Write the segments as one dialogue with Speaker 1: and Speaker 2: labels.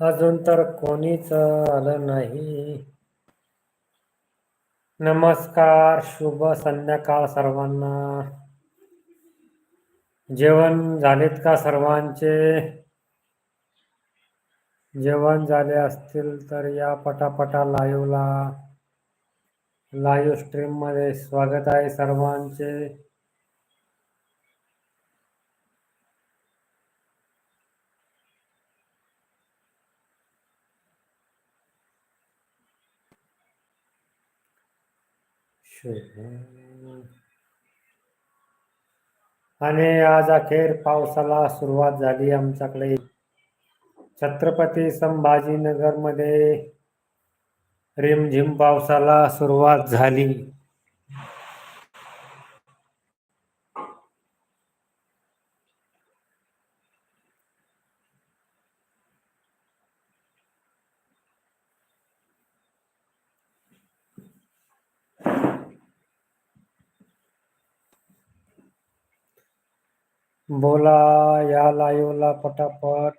Speaker 1: अजून तर कोणीच आलं नाही. नमस्कार शुभ संध्याकाळ सर्वांना. जेवण झालेत का सर्वांचे? जेवण झाले असतील तर या पटापटा लाईव्हला लाईव्ह स्ट्रीममध्ये स्वागत आहे सर्वांचे. आणि आज अखेर पावसाला सुरुवात झाली आमच्याकडे. छत्रपती संभाजीनगरमध्ये रिमझिम पावसाला सुरुवात झाली. बोला या लाईव्हला पटापट.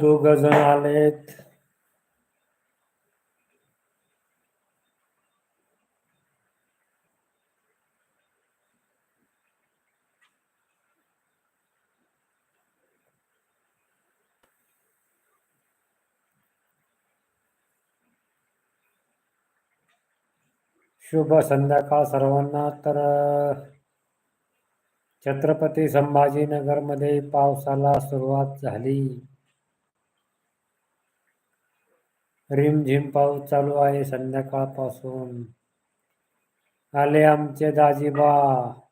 Speaker 1: दोघ जण आलेत. शुभ संध्याकाळ सर्वांना. तर छत्रपती संभाजीनगरमध्ये पावसाला सुरुवात झाली. रिमझिम पाऊस चालू आहे संध्याकाळपासून. आले आमचे दाजीबा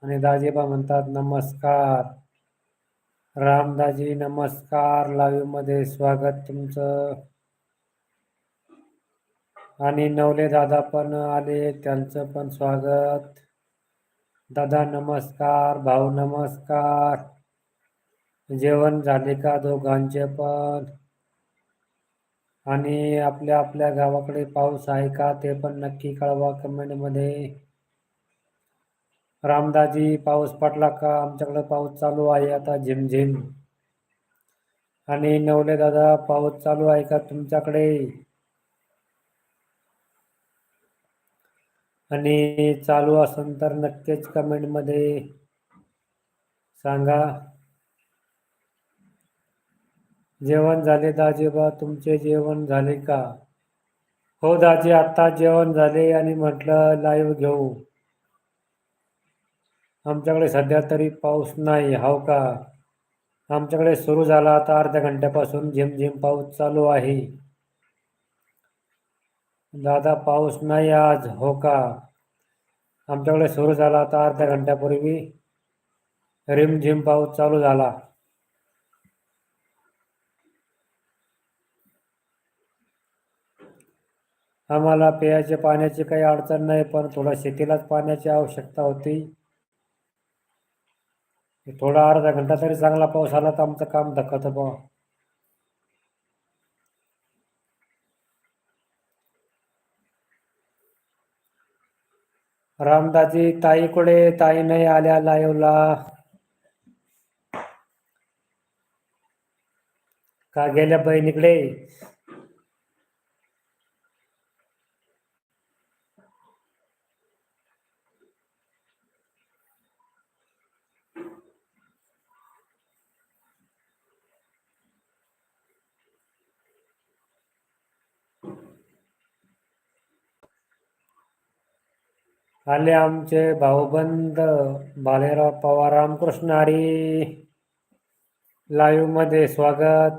Speaker 1: आणि दाजीबा म्हणतात नमस्कार. रामदाजी नमस्कार. लाईव्हमध्ये स्वागत तुमचं. आणि नवले दादा पण आले त्यांचं पण स्वागत. दादा नमस्कार भाऊ नमस्कार. जेवण झाले का दोघांचे पण? आणि आपल्या आपल्या गावाकडे पाऊस आहे का ते पण नक्की कळवा कमेंटमध्ये रामदाजी पाऊस पडला का? आमच्याकडे पाऊस चालू आहे आता झिमझिम. आणि नवले दादा पाऊस चालू आहे का तुमच्याकडे? आणि चालू असेल तर नक्कीच कमेंटमध्ये सांगा. जेवण झाले दाजीबा तुमचे जेवण झाले का? हो दाजी आत्ता जेवण झाले आणि म्हटलं लाईव्ह घेऊ. आमच्याकडे सध्या तरी पाऊस नाही हो का? आमच्याकडे सुरू झाला आता अर्ध्या घंट्यापासून झिमझिम पाऊस चालू आहे. दादा पाऊस नाही आज. हो का? आमच्याकडे सुरू झाला आता अर्ध्या घंट्यापूर्वी. रिमझिम पाऊस चालू झाला. आम्हाला पेयाच्या पाण्याची काही अडचण नाही पण थोडा शेतीलाच पाण्याची आवश्यकता होती. थोडा अर्धा घंटा तरी चांगला पाऊस आला तर आमचं काम धक्कत बा. रामदाजी ताई कुठे? ताई नाही आल्या लाईव्हला का गेल्या बहिणीकडे? आले आमचे भाऊबंद भालेराव पवार रामकृष्ण हरी लाईव्हमध्ये स्वागत.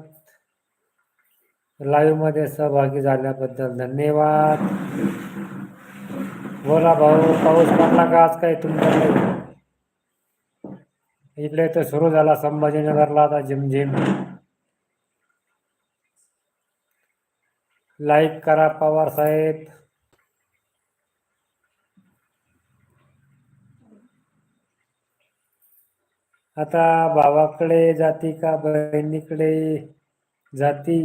Speaker 1: लाईव्हमध्ये सहभागी झाल्याबद्दल धन्यवाद. बोला भाऊ पाऊस पडला का आज काय तुमच्या इकडे तर सुरू झाला संभाजीनगरला आता झिमझिम. लाईक करा पवार साहेब. आता भावाकडे जाती का बहिणीकडे जाती?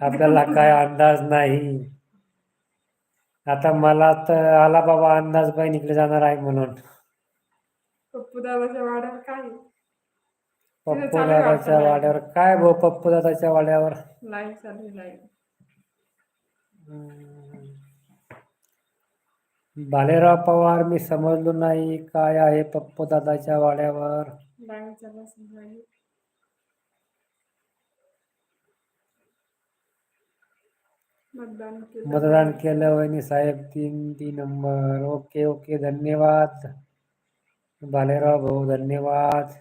Speaker 1: आपल्याला काय अंदाज नाही. आता मला तर आला बाबा अंदाज बहिणीकडे जाणार आहे म्हणून.
Speaker 2: पप्पू दादाच्या वाड्यावर काय?
Speaker 1: पप्पू दादाच्या वाड्यावर. भाऊ पप्पू दादाच्या वाड्यावर?
Speaker 2: लाईव्ह चालू आहे लाईव्ह
Speaker 1: बालेराव पवार मी समजलो नाही काय आहे पप्पू दादाच्या वाड्यावर.
Speaker 2: लाईव्ह चालू असेल लाईव्ह मतदान केलं.
Speaker 1: मतदान केलं वहिनी साहेब तीन तीन नंबर. ओके ओके धन्यवाद. भालेराव भाऊ धन्यवाद.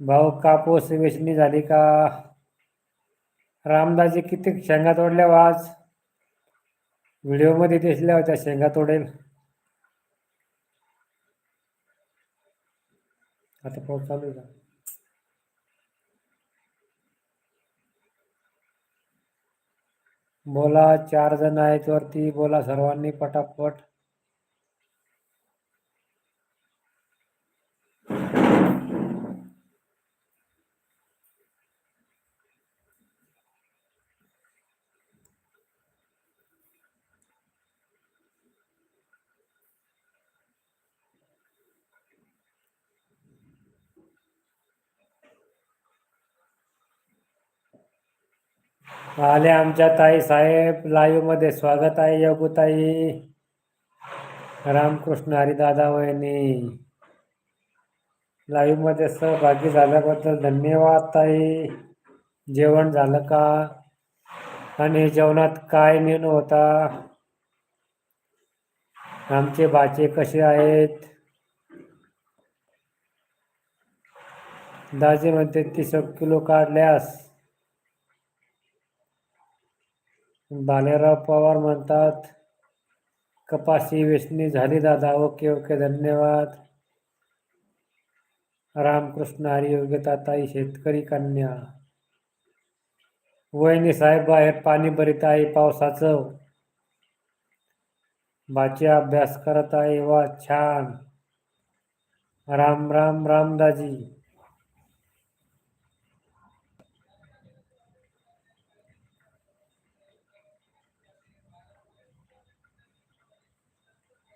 Speaker 1: भाऊ कापूस वेचणी झाली का? रामदाजी किती शेंगा तोडल्या हो आज? व्हिडिओमध्ये दिसल्या होत्या शेंगा तोडेल. आता पाऊस चालू आहे का? बोला चार जण आहेत वरती. बोला सर्वांनी पटापट. आले आमच्या ताई साहेब. लाईव्हमध्ये स्वागत आहे योगुताई रामकृष्ण हरिदादा वहिनी. लाईव्हमध्ये सहभागी झाल्याबद्दल धन्यवाद ताई. जेवण झालं का? आणि जेवणात काय मेनू होता? आमचे बाचे कसे आहेत? दाजी म्हणते तीस एक किलो काढल्यास बालेराव पवार म्हणतात कपाशी वेचणी झाली दादा. ओके ओके धन्यवाद. रामकृष्ण हरियोग्य ताताई शेतकरी कन्या. वहिनी साहेब बाहेर पाणी भरीत आहे पावसाचं. बाची अभ्यास करत आहे वा छान. राम राम रामदाजी.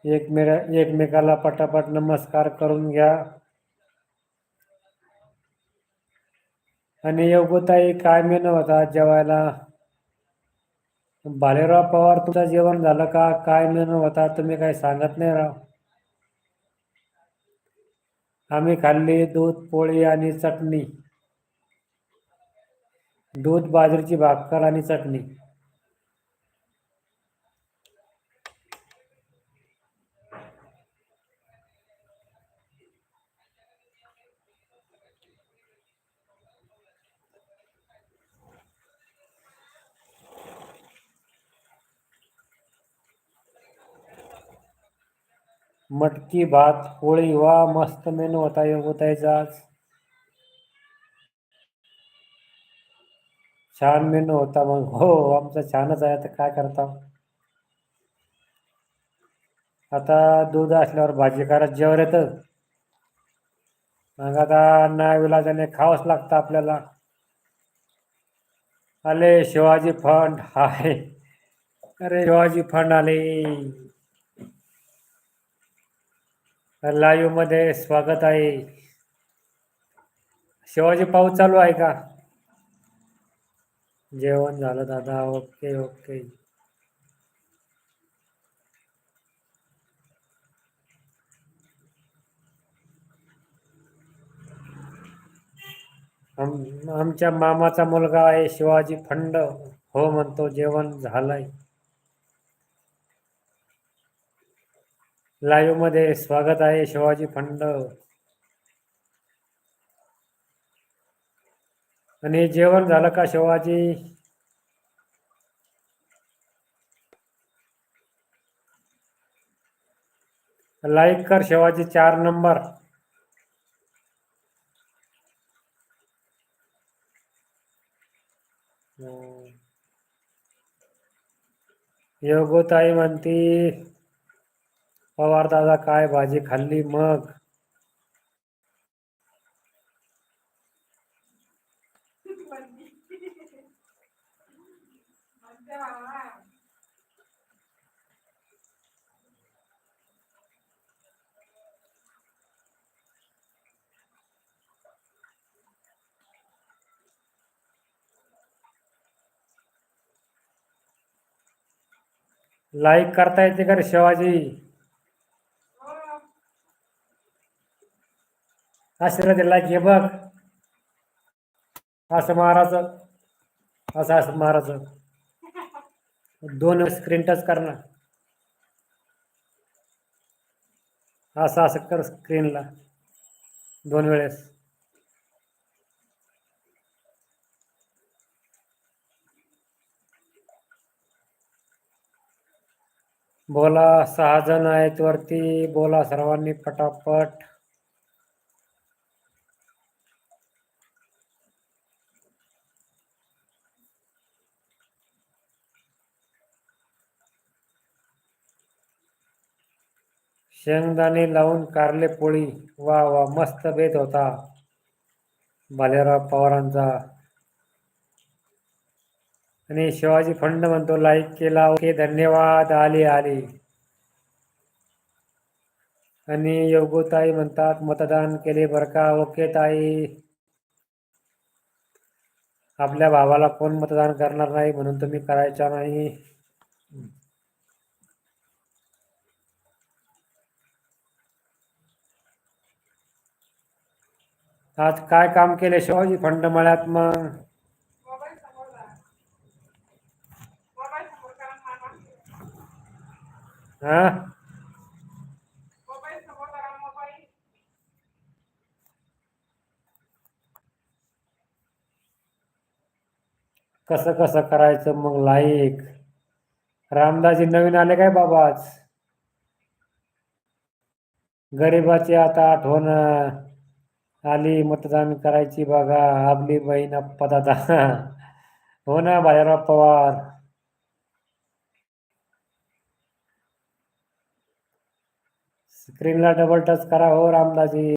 Speaker 1: एकमेका एकमेकाला पटापट नमस्कार करून घ्या. आणि योगताई काय मेनू होता जेवायला? भालेराव पवार तुमचं जेवण झालं का? काय मेनू होता? तुम्ही काही सांगत नाही राव. आम्ही खाल्ली दूध पोळी आणि चटणी. दूध बाजरीची भाकर आणि चटणी. मटकी भात पोळी वा मस्त मेनू होता योगताईचा आज. छान मेनू होता मग. हो आमचा छानच आहे. आता काय करता? आता दूध असल्यावर भाजी करत जेवर येतं. मग आता नाविलाजाने विलाजाने खावंच लागतं आपल्याला. आले शिवाजी फंड. हाय. अरे शिवाजी फंड आले. लाईव्हमध्ये स्वागत आहे. शिवाजी पाऊस चालू आहे का? जेवण झालं दादा ओके ओके. आमच्या मामाचा मुलगा आहे शिवाजी फंड हो म्हणतो जेवण झालंय. लाईव्हमध्ये स्वागत आहे शिवाजी फंड. आणि जेवण झालं का शिवाजी? लाईक कर शिवाजी चार नंबर. योगोताई म्हणती पवार दादा काय भाजी खाल्ली मग? लाईक करता येते का रे शिवाजी? आशीर्वाद दिला की बघ. असं महाराज असं असं महाराज. दोन स्क्रीन टच करणार असं असं कर स्क्रीनला दोन वेळेस. बोला सहा जण आहेत वरती. बोला सर्वांनी पटापट. शेंगदाणे लावून कारले पोळी. वा वा मस्त बेत होता. भालेराव पवारांचा. आणि शिवाजी फंड म्हणतो लाईक केला ओके धन्यवाद आली आली. आणि योगोताई म्हणतात मतदान केले बरं का ओके ताई. आपल्या भावाला कोण मतदान करणार नाही म्हणून तुम्ही करायचा नाही. आज काय काम केले शिवाजी फंड मळ्यात मग? हा? कसं कसं करायचं मग लाईक? रामदाजी नवीन आले काय बाबाच गरिबाची आता आठवण. आली मतदान करायची बघा आपली बहीण अप्पादादा हो ना बाळाराव पवार. स्क्रीनला डबल टच करा हो रामदाजी.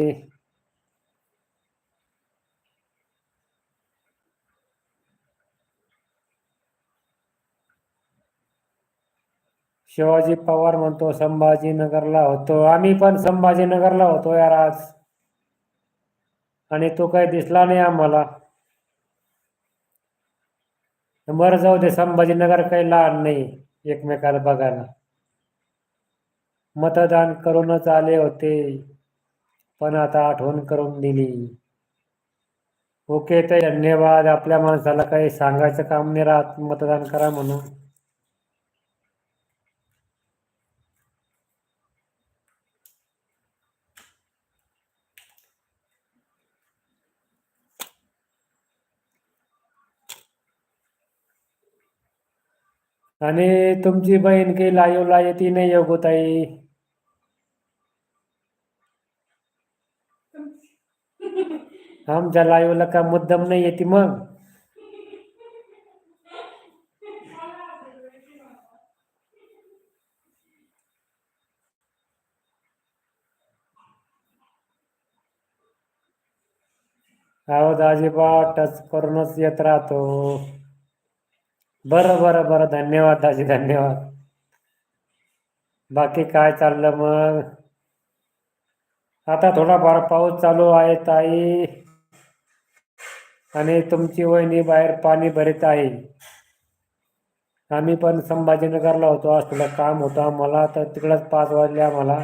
Speaker 1: शिवाजी पवार म्हणतो संभाजीनगरला होतो. आम्ही पण संभाजीनगरला होतो यार आज. आणि तो काही दिसला नाही आम्हाला. बरं जाऊ दे संभाजीनगर काही लहान नाही एकमेकाला बघायला. मतदान करूनच आले होते पण आता आठवण करून दिली. ओके तर धन्यवाद. आपल्या माणसाला काही सांगायचं काम नाही राहत मतदान करा म्हणून. आणि तुमची बहीण काही लाईव्हला येते नाही योगोताई आमच्या लाईव्हला का मुद्दम नाही येते मग? अहो दाजीबा टच करूनच येत राहतो. बरं बरं बरं. धन्यवाद दाजी धन्यवाद. बाकी काय चाललं मग? आता थोडाफार पाऊस चालू आहे ताई. आणि तुमची वहिनी बाहेर पाणी भरत आहे. आम्ही पण संभाजीनगरला होतो. आज तुला काम होतं आम्हाला तर तिकडंच पाच वाजले आम्हाला.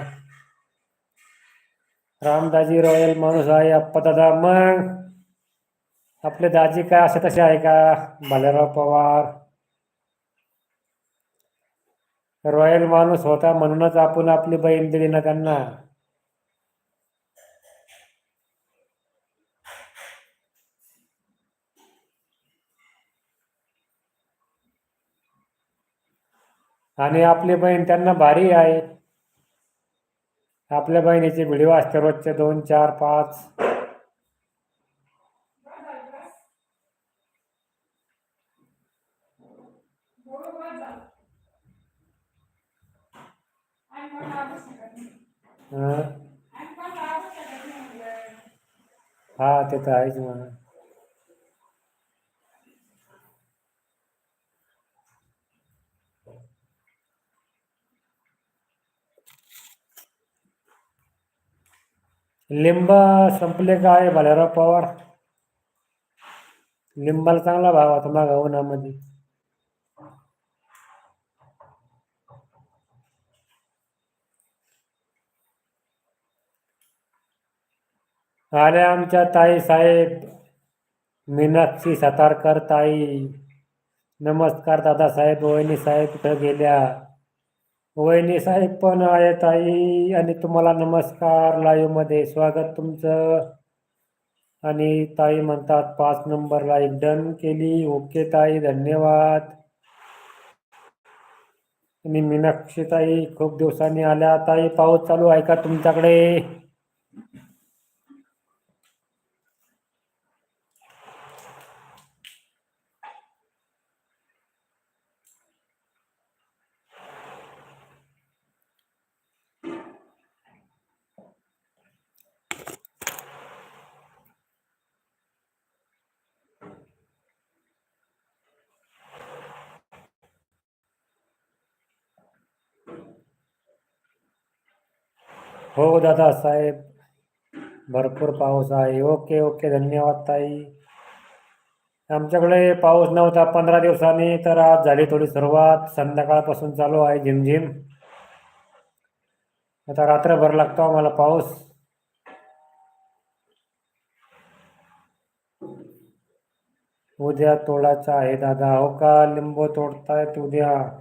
Speaker 1: रामदाजी रॉयल माणूस आहे अप्पा दादा. मग आपले दाजी काय असे तसे आहे का? भालेराव पवार. रॉयल माणूस होता म्हणूनच आपण आपली बहीण दिली ना त्यांना. आणि आपली बहीण त्यांना भारी आहे. आपल्या बहिणीचे व्हिडिओ असते रोजचे दोन चार पाच. हा ते तर आहेच म्हणा. लिंब संपले काय भालेराव पवार? लिंबाला चांगला भाव होता मागा उन्हामध्ये. आल्या आमच्या ताई साहेब मीनाक्षी सातारकर ताई नमस्कार दादासाहेब वहिनी साहेब कुठं गेल्या. वहिनी साहेब पण आहे ताई आणि तुम्हाला नमस्कार लाईव्हमध्ये स्वागत तुमचं. आणि ताई म्हणतात पाच नंबर लाईक डन केली. ओके ताई धन्यवाद. आणि मीनाक्षी ताई खूप दिवसांनी आल्या. ताई पाऊस चालू आहे का तुमच्याकडे? हो दादा साहेब भरपूर पाऊस आहे. Okay okay. धन्यवाद ताई. आमच्याकडे पाऊस नव्हता पंधरा दिवसांनी तर आज झाली थोडी सुरुवात. संध्याकाळपासून चालू आहे झिमझिम. आता रात्रभर लागतो आम्हाला पाऊस. उद्या तोडायचा आहे दादा. हो का? लिंबू तोडतायत उद्या.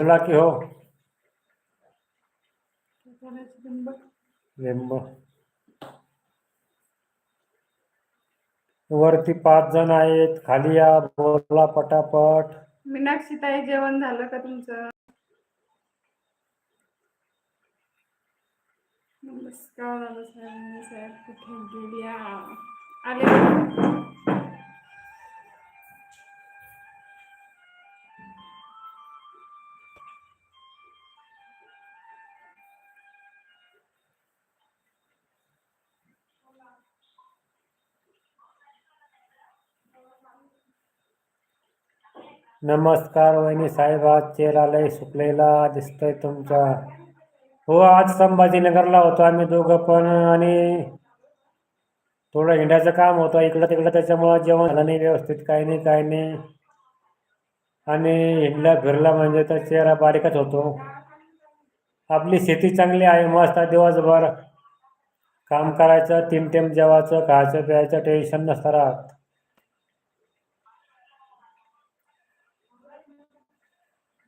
Speaker 1: बोला की हो. लिंब वरती पाच जण आहेत. खाली या बोला पटापट.
Speaker 2: मीनाक्षी ताई जेवण झालं का तुमचं? नमस्कार दादा साहेब साहेब कुठे गेल्या आले
Speaker 1: नमस्कार वहिनी साहेब आज चेहरा लय सुकलेला दिसतोय तुमचा. हो आज संभाजीनगरला होतो आम्ही दोघं पण आणि थोडं हिंडायचं काम होतं. इकडं तिकडं त्याच्यामुळं जेवण झालं नाही व्यवस्थित काही नाही काही नाही. आणि हिंडला फिरला म्हणजे तर चेहरा बारीकच होतो. आपली शेती चांगली आहे मस्त दिवसभर. काम करायचं तीन टेम जेवायचं खायचं प्यायचं टेन्शन नसतं राहत.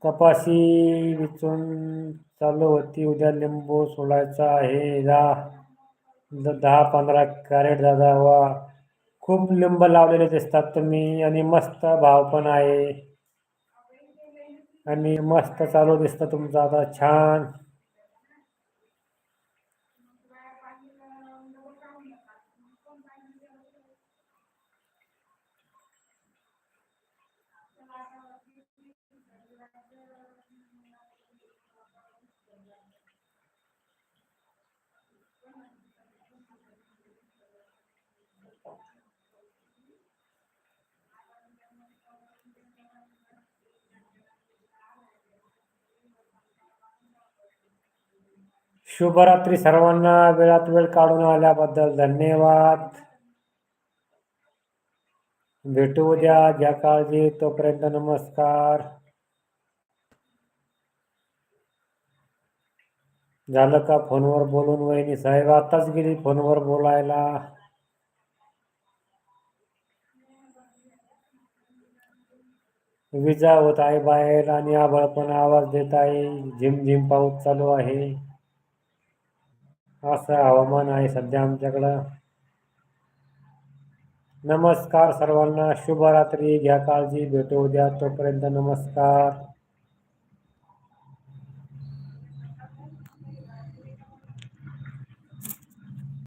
Speaker 1: कपाशी विचून चालू होती. उद्या लिंबू सोडायचा आहे. दहा दहा पंधरा कॅरेट दादा वा खूप लिंब लावलेले दिसतात तुम्ही. आणि मस्त भाव पण आहे. आणि मस्त चालू दिसतं तुमचं आता. छान. शुभरात्री सर्वांना वेळात वेळ काढून आल्याबद्दल धन्यवाद. भेटू उद्या घ्या काळजी तोपर्यंत नमस्कार. झालं का फोनवर बोलून वहिनी साहेब? आताच गेली फोनवर बोलायला. विजा होत आहे बाहेर आणि आभाळ पण आवाज देत आहे. झिमझिम झिम पाऊस चालू आहे. असं हवामान आहे सध्या आमच्याकडं. नमस्कार सर्वांना. शुभरात्री. घ्या काळजी. भेटू द्या तोपर्यंत नमस्कार.